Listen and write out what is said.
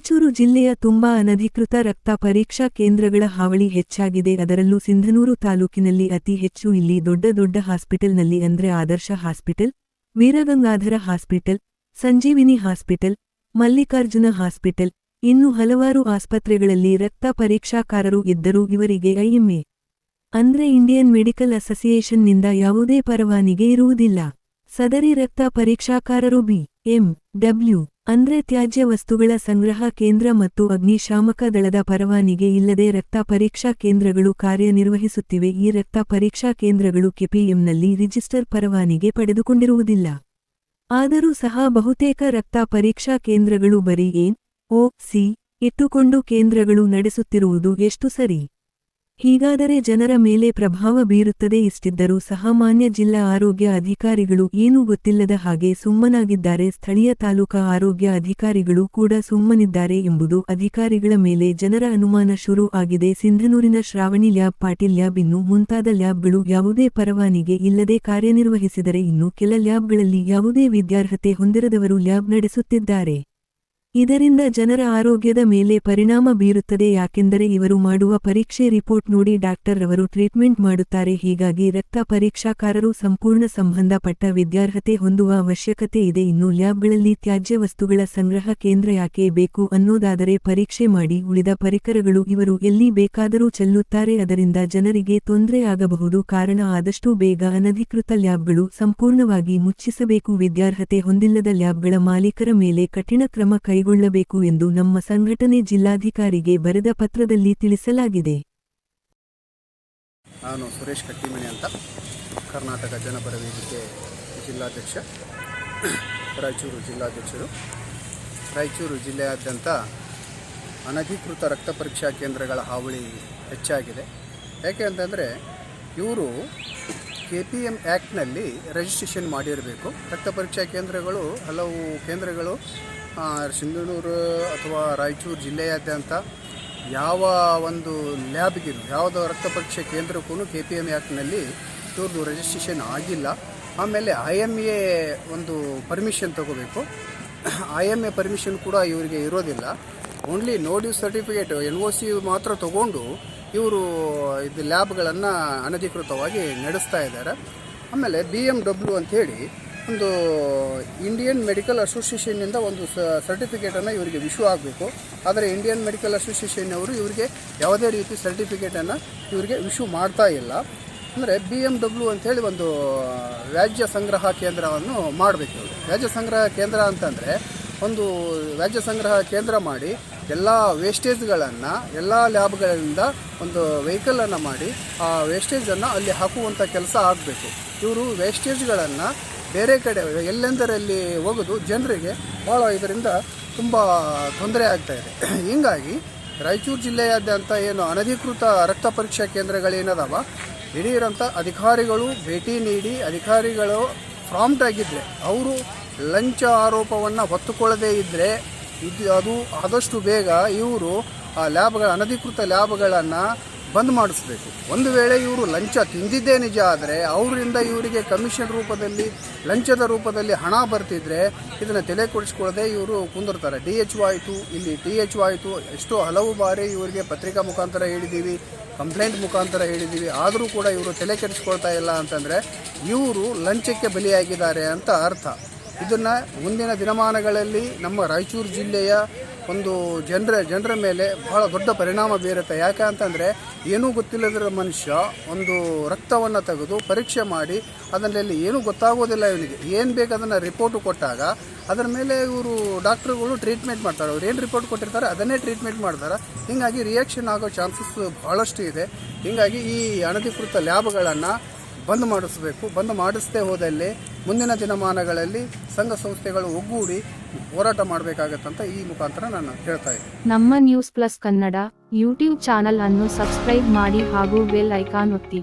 ರಾಯಚೂರು ಜಿಲ್ಲೆಯ ತುಂಬಾ ಅನಧಿಕೃತ ರಕ್ತ ಪರೀಕ್ಷಾ ಕೇಂದ್ರಗಳ ಹಾವಳಿ ಹೆಚ್ಚಾಗಿದೆ. ಅದರಲ್ಲೂ ಸಿಂಧನೂರು ತಾಲೂಕಿನಲ್ಲಿ ಅತಿ ಹೆಚ್ಚು, ಇಲ್ಲಿ ದೊಡ್ಡ ದೊಡ್ಡ ಹಾಸ್ಪಿಟಲ್ನಲ್ಲಿ ಅಂದ್ರೆ Adarsh hospital, Veeragangadhara hospital, Sanjeevini hospital, Mallikarjuna hospital, ಇನ್ನು ಹಲವಾರು ಆಸ್ಪತ್ರೆಗಳಲ್ಲಿ ರಕ್ತ ಪರೀಕ್ಷಾಕಾರರು ಇದ್ದರೂ ಇವರಿಗೆ ಐಎಂಎ ಅಂದ್ರೆ ಇಂಡಿಯನ್ ಮೆಡಿಕಲ್ ಅಸೋಸಿಯೇಷನ್ನಿಂದ ಯಾವುದೇ ಪರವಾನಿಗೆ ಇರುವುದಿಲ್ಲ. ಸದರಿ ರಕ್ತ ಪರೀಕ್ಷಾಕಾರರು ಬಿ ಎಂ ಡಬ್ಲ್ಯೂ ಅಂದ್ರೆ ತ್ಯಾಜ್ಯ ವಸ್ತುಗಳ ಸಂಗ್ರಹ ಕೇಂದ್ರ ಮತ್ತು ಅಗ್ನಿಶಾಮಕ ದಳದ ಪರವಾನಿಗೆ ಇಲ್ಲದೆ ರಕ್ತ ಪರೀಕ್ಷಾ ಕೇಂದ್ರಗಳು ಕಾರ್ಯನಿರ್ವಹಿಸುತ್ತಿವೆ. ಈ ರಕ್ತ ಪರೀಕ್ಷಾ ಕೇಂದ್ರಗಳು ಕೆಪಿಎಂನಲ್ಲಿ ರಿಜಿಸ್ಟರ್ ಪರವಾನಿಗೆ ಪಡೆದುಕೊಂಡಿರುವುದಿಲ್ಲ. ಆದರೂ ಸಹ ಬಹುತೇಕ ರಕ್ತ ಪರೀಕ್ಷಾ ಕೇಂದ್ರಗಳು ಬರೀ ಏನ್ ಓ ಸಿ ಇಟ್ಟುಕೊಂಡು ಕೇಂದ್ರಗಳು ನಡೆಸುತ್ತಿರುವುದು ಎಷ್ಟು ಸರಿ? ಹೀಗಾದರೆ ಜನರ ಮೇಲೆ ಪ್ರಭಾವ ಬೀರುತ್ತದೆ ಇಷ್ಟಿದ್ದರೂ ಸಾಮಾನ್ಯ ಜಿಲ್ಲಾ ಆರೋಗ್ಯ ಅಧಿಕಾರಿಗಳು ಏನೂ ಗೊತ್ತಿಲ್ಲದ ಹಾಗೆ ಸುಮ್ಮನಾಗಿದ್ದಾರೆ. ಸ್ಥಳೀಯ ತಾಲೂಕಾ ಆರೋಗ್ಯ ಅಧಿಕಾರಿಗಳು ಕೂಡ ಸುಮ್ಮನಿದ್ದಾರೆ ಎಂಬುದು ಅಧಿಕಾರಿಗಳ ಮೇಲೆ ಜನರ ಅನುಮಾನ ಶುರು ಆಗಿದೆ. ಸಿಂಧನೂರಿನ ಶ್ರಾವಣಿ ಲ್ಯಾಬ್, ಪಾಟೀಲ್ ಲ್ಯಾಬ್ ಇನ್ನು ಮುಂತಾದ ಲ್ಯಾಬ್ಗಳು ಯಾವುದೇ ಪರವಾನಿಗೆ ಇಲ್ಲದೆ ಕಾರ್ಯನಿರ್ವಹಿಸಿದರೆ ಇನ್ನು ಕೆಲ ಲ್ಯಾಬ್ಗಳಲ್ಲಿ ಯಾವುದೇ ವಿದ್ಯಾರ್ಹತೆ ಹೊಂದಿರದವರು ಲ್ಯಾಬ್ ನಡೆಸುತ್ತಿದ್ದಾರೆ. ಇದರಿಂದ ಜನರ ಆರೋಗ್ಯದ ಮೇಲೆ ಪರಿಣಾಮ ಬೀರುತ್ತದೆ. ಯಾಕೆಂದರೆ ಇವರು ಮಾಡುವ ಪರೀಕ್ಷೆ ರಿಪೋರ್ಟ್ ನೋಡಿ ಡಾಕ್ಟರ್ ಅವರು ಟ್ರೀಟ್ಮೆಂಟ್ ಮಾಡುತ್ತಾರೆ. ಹೀಗಾಗಿ ರಕ್ತ ಪರೀಕ್ಷಾಕಾರರು ಸಂಪೂರ್ಣ ಸಂಬಂಧಪಟ್ಟ ವಿದ್ಯಾರ್ಹತೆ ಹೊಂದುವ ಅವಶ್ಯಕತೆ ಇದೆ. ಇನ್ನು ಲ್ಯಾಬ್ಗಳಲ್ಲಿ ತ್ಯಾಜ್ಯ ವಸ್ತುಗಳ ಸಂಗ್ರಹ ಕೇಂದ್ರ ಯಾಕೆ ಬೇಕು ಅನ್ನೋದಾದರೆ ಪರೀಕ್ಷೆ ಮಾಡಿ ಉಳಿದ ಪರಿಕರಗಳು ಇವರು ಎಲ್ಲಿ ಬೇಕಾದರೂ ಚೆಲ್ಲುತ್ತಾರೆ. ಅದರಿಂದ ಜನರಿಗೆ ತೊಂದರೆ ಆಗಬಹುದು. ಕಾರಣ ಆದಷ್ಟು ಬೇಗ ಅನಧಿಕೃತ ಲ್ಯಾಬ್ಗಳು ಸಂಪೂರ್ಣವಾಗಿ ಮುಚ್ಚಿಸಬೇಕು. ವಿದ್ಯಾರ್ಹತೆ ಹೊಂದಿಲ್ಲದ ಲ್ಯಾಬ್ಗಳ ಮಾಲೀಕರ ಮೇಲೆ ಕಠಿಣ ಕ್ರಮ ಕೈಗೊಳ್ಳಬೇಕು ಎಂದು ನಮ್ಮ ಸಂಘಟನೆ ಜಿಲ್ಲಾಧಿಕಾರಿಗೆ ಬರೆದ ಪತ್ರದಲ್ಲಿ ತಿಳಿಸಲಾಗಿದೆ. ನಾನು ಸುರೇಶ್ ಕಟ್ಟಿಮನೆ ಅಂತ ಕರ್ನಾಟಕ ಜನಪರ ವೇದಿಕೆ ಜಿಲ್ಲಾಧ್ಯಕ್ಷ, ರಾಯಚೂರು ಜಿಲ್ಲಾಧ್ಯಕ್ಷರು. ರಾಯಚೂರು ಜಿಲ್ಲೆಯಾದ್ಯಂತ ಅನಧಿಕೃತ ರಕ್ತ ಪರೀಕ್ಷಾ ಕೇಂದ್ರಗಳ ಹಾವಳಿ ಹೆಚ್ಚಾಗಿದೆ. ಯಾಕೆ ಅಂತಂದರೆ, ಇವರು ಕೆ ಪಿ ಎಂ ಆ್ಯಕ್ಟ್ನಲ್ಲಿ ರಿಜಿಸ್ಟ್ರೇಷನ್ ಮಾಡಿರಬೇಕು. ರಕ್ತ ಪರೀಕ್ಷಾ ಕೇಂದ್ರಗಳು, ಹಲವು ಕೇಂದ್ರಗಳು ಸಿಂಧನೂರು ಅಥವಾ ರಾಯಚೂರು ಜಿಲ್ಲೆಯಾದ್ಯಂತ ಯಾವ ಒಂದು ಲ್ಯಾಬ್ಗೂ ಯಾವುದೋ ರಕ್ತ ಪರೀಕ್ಷೆ ಕೇಂದ್ರಕ್ಕೂ ಕೆ ಪಿ ಎಂ ಆ್ಯಕ್ಟ್ನಲ್ಲಿ ಇವ್ರದ್ದು ರಿಜಿಸ್ಟ್ರೇಷನ್ ಆಗಿಲ್ಲ. ಆಮೇಲೆ ಐ ಎಂ ಎ ಒಂದು ಪರ್ಮಿಷನ್ ತಗೋಬೇಕು. ಐ ಎಂ ಎ ಪರ್ಮಿಷನ್ ಕೂಡ ಇವರಿಗೆ ಇರೋದಿಲ್ಲ. ಓನ್ಲಿ ನೋಡಿವ್ ಸರ್ಟಿಫಿಕೇಟ್ ಎನ್ ಒ ಸಿ ಮಾತ್ರ ತಗೊಂಡು ಇವರು ಇದು ಲ್ಯಾಬ್ಗಳನ್ನು ಅನಧಿಕೃತವಾಗಿ ನಡೆಸ್ತಾ ಇದ್ದಾರೆ. ಆಮೇಲೆ ಬಿ ಎಂ ಡಬ್ಲ್ಯೂ ಅಂಥೇಳಿ ಒಂದು ಇಂಡಿಯನ್ ಮೆಡಿಕಲ್ ಅಸೋಸಿಯೇಷನ್ನಿಂದ ಒಂದು ಸರ್ಟಿಫಿಕೇಟನ್ನು ಇವರಿಗೆ ವಿಶ್ಯೂ ಆಗಬೇಕು. ಆದರೆ ಇಂಡಿಯನ್ ಮೆಡಿಕಲ್ ಅಸೋಸಿಯೇಷನ್ ಅವರು ಇವರಿಗೆ ಯಾವುದೇ ರೀತಿ ಸರ್ಟಿಫಿಕೇಟನ್ನು ಇವರಿಗೆ ವಿಶ್ಯೂ ಮಾಡ್ತಾ ಇಲ್ಲ. ಅಂದರೆ ಬಿ ಎಂ ಡಬ್ಲ್ಯೂ ಅಂಥೇಳಿ ಒಂದು ವ್ಯಾಜ್ಯ ಸಂಗ್ರಹ ಕೇಂದ್ರವನ್ನು ಮಾಡಬೇಕು ಇವರು ವ್ಯಾಜ್ಯ ಸಂಗ್ರಹ ಕೇಂದ್ರ ಅಂತಂದರೆ ಒಂದು ವ್ಯಾಜ್ಯ ಸಂಗ್ರಹ ಕೇಂದ್ರ ಮಾಡಿ ಎಲ್ಲ ವೇಸ್ಟೇಜ್ಗಳನ್ನು ಎಲ್ಲ ಲ್ಯಾಬ್ಗಳಿಂದ ಒಂದು ವೆಹಿಕಲನ್ನು ಮಾಡಿ ಆ ವೇಸ್ಟೇಜನ್ನು ಅಲ್ಲಿ ಹಾಕುವಂಥ ಕೆಲಸ ಆಗಬೇಕು. ಇವರು ವೇಸ್ಟೇಜ್ಗಳನ್ನು ಬೇರೆ ಕಡೆ ಎಲ್ಲೆಂದರಲ್ಲಿ ಹೋಗೋದು ಜನರಿಗೆ ಭಾಳ ಇದರಿಂದ ತುಂಬ ತೊಂದರೆ ಆಗ್ತಾ ಇದೆ. ಹೀಗಾಗಿ ರಾಯಚೂರು ಜಿಲ್ಲೆಯಾದ್ಯಂತ ಏನು ಅನಧಿಕೃತ ರಕ್ತ ಪರೀಕ್ಷಾ ಕೇಂದ್ರಗಳೇನದಾವ? ಹಿರಿಯರಂಥ ಅಧಿಕಾರಿಗಳು ಭೇಟಿ ನೀಡಿ ಅಧಿಕಾರಿಗಳು ಪ್ರಾಂಪ್ಟ್ ಆಗಿದ್ದರೆ ಅವರು ಲಂಚ ಆರೋಪವನ್ನು ಹೊತ್ತುಕೊಳ್ಳದೇ ಇದ್ದರೆ ಇದು ಅದು ಆದಷ್ಟು ಬೇಗ ಇವರು ಆ ಲ್ಯಾಬ್ಗಳ ಅನಧಿಕೃತ ಲ್ಯಾಬ್ಗಳನ್ನು ಬಂದ್ ಮಾಡಿಸ್ಬೇಕು. ಒಂದು ವೇಳೆ ಇವರು ಲಂಚ ತಿಂದಿದ್ದೇ ನಿಜ ಆದರೆ ಅವರಿಂದ ಇವರಿಗೆ ಕಮಿಷನ್ ರೂಪದಲ್ಲಿ, ಲಂಚದ ರೂಪದಲ್ಲಿ ಹಣ ಬರ್ತಿದ್ರೆ ಇದನ್ನು ತಲೆ ಕೊಡಿಸ್ಕೊಳ್ಳದೆ ಇವರು ಕುಂದಿರ್ತಾರೆ. ಡಿ ಎಚ್ ಆಯಿತು ಇಲ್ಲಿ ಟಿ ಎಚ್ ಆಯಿತು ಎಷ್ಟೋ ಹಲವು ಬಾರಿ ಇವರಿಗೆ ಪತ್ರಿಕಾ ಮುಖಾಂತರ ಹೇಳಿದ್ದೀವಿ ಕಂಪ್ಲೇಂಟ್ ಮುಖಾಂತರ ಹೇಳಿದ್ದೀವಿ ಆದರೂ ಕೂಡ ಇವರು ತಲೆ ಕೆಡಿಸ್ಕೊಳ್ತಾ ಇಲ್ಲ ಅಂತಂದರೆ ಇವರು ಲಂಚಕ್ಕೆ ಬಲಿಯಾಗಿದ್ದಾರೆ ಅಂತ ಅರ್ಥ. ಇದನ್ನು ಮುಂದಿನ ದಿನಮಾನಗಳಲ್ಲಿ ನಮ್ಮ ರಾಯಚೂರು ಜಿಲ್ಲೆಯ ಒಂದು ಜನರ ಜನರ ಮೇಲೆ ಬಹಳ ದೊಡ್ಡ ಪರಿಣಾಮ ಬೀರುತ್ತೆ. ಯಾಕೆ ಅಂತಂದರೆ ಏನೂ ಗೊತ್ತಿಲ್ಲದಿರೋ ಮನುಷ್ಯ ಒಂದು ರಕ್ತವನ್ನು ತೆಗೆದು ಪರೀಕ್ಷೆ ಮಾಡಿ ಅದರಲ್ಲಿ ಏನೂ ಗೊತ್ತಾಗೋದಿಲ್ಲ ಇವನಿಗೆ. ಏನು ಬೇಕು ಅದನ್ನು ರಿಪೋರ್ಟು ಕೊಟ್ಟಾಗ ಅದರ ಮೇಲೆ ಇವರು ಡಾಕ್ಟ್ರುಗಳು ಟ್ರೀಟ್ಮೆಂಟ್ ಮಾಡ್ತಾರೆ. ಅವ್ರು ಏನು ರಿಪೋರ್ಟ್ ಕೊಟ್ಟಿರ್ತಾರೆ ಅದನ್ನೇ ಟ್ರೀಟ್ಮೆಂಟ್ ಮಾಡ್ತಾರೆ. ಹೀಗಾಗಿ ರಿಯಾಕ್ಷನ್ ಆಗೋ ಚಾನ್ಸಸ್ ಭಾಳಷ್ಟು ಇದೆ. ಹೀಗಾಗಿ ಈ ಅನಧಿಕೃತ ಲ್ಯಾಬ್ಗಳನ್ನು ಬಂದ್ ಮಾಡಿಸಬೇಕು. ಬಂದ್ ಮಾಡಿಸದೇ ಹೋದಲ್ಲಿ ಮುಂದಿನ ದಿನಮಾನಗಳಲ್ಲಿ ಸಂಘ ಸಂಸ್ಥೆಗಳು ಒಗ್ಗೂಡಿ ಹೋರಾಟ ಮಾಡಬೇಕಾಗತ್ತಂತ ಈ ಮುಖಾಂತರ ನಾನು ಹೇಳ್ತಾ ಇದ್ದೀನಿ. ನಮ್ಮ news plus Kannada YouTube channel ಅನ್ನು ಸಬ್ಸ್ಕ್ರೈಬ್ ಮಾಡಿ ಹಾಗೂ ಬೆಲ್ ಐಕಾನ್ ಒತ್ತಿ.